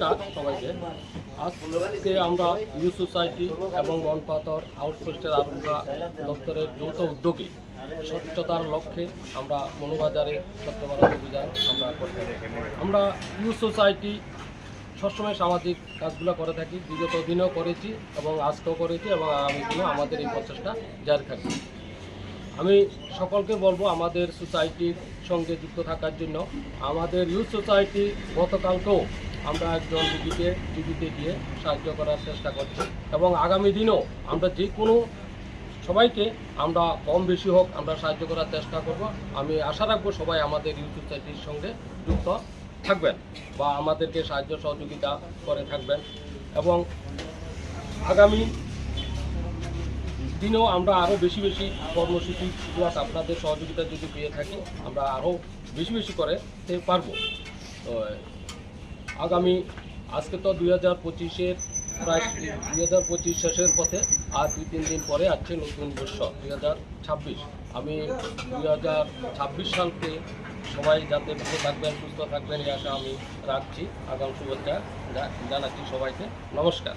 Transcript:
নমস্কার সবাইকে। আজকে আমরা ইউ সোসাইটি এবং বনপাতর আউটপোস্টের আরোগ্য দপ্তরের যৌথ উদ্যোগে স্বচ্ছতার লক্ষ্যে আমরা মনোবাজারে স্বচ্ছ ভারত অভিযান আমরা করতে আমরা ইউ সোসাইটি সবসময় সামাজিক কাজগুলো করে থাকি। বিগত দিনেও করেছি এবং আজকেও করেছি এবং আগামী দিনেও আমাদের এই প্রচেষ্টা জারি থাকবে। আমি সকলকে বলব, আমাদের সোসাইটির সঙ্গে যুক্ত থাকার জন্য আমাদের ইউথ সোসাইটি গতকালকেও আমরা একজন রুগীকে টিভিতে গিয়ে সাহায্য করার চেষ্টা করছি এবং আগামী দিনেও আমরা যে কোনো সবাইকে আমরা কম বেশি হোক আমরা সাহায্য করার চেষ্টা করব। আমি আশা রাখব সবাই আমাদের ইউটিউব সোসাইটির সঙ্গে যুক্ত থাকবেন বা আমাদেরকে সাহায্য সহযোগিতা করে থাকবেন এবং আগামী দিনেও আমরা আরও বেশি বেশি কর্মসূচি প্লাস আপনাদের সহযোগিতা যদি পেয়ে থাকি, আমরা আরও বেশি বেশি করে পারব। তো আগামী, আজকে তো দুই হাজার পঁচিশের প্রায় দুই হাজার পঁচিশ শেষের পথে, আর দুই তিন দিন পরে আছে নতুন বর্ষ, দুই হাজার ছাব্বিশ। আমি দুই হাজার ছাব্বিশ সালকে সবাই যাতে ভালো থাকবেন, সুস্থ থাকবেন, এই আশা আমি রাখছি। আগাম শুভেচ্ছা জানাচ্ছি সবাইকে। নমস্কার।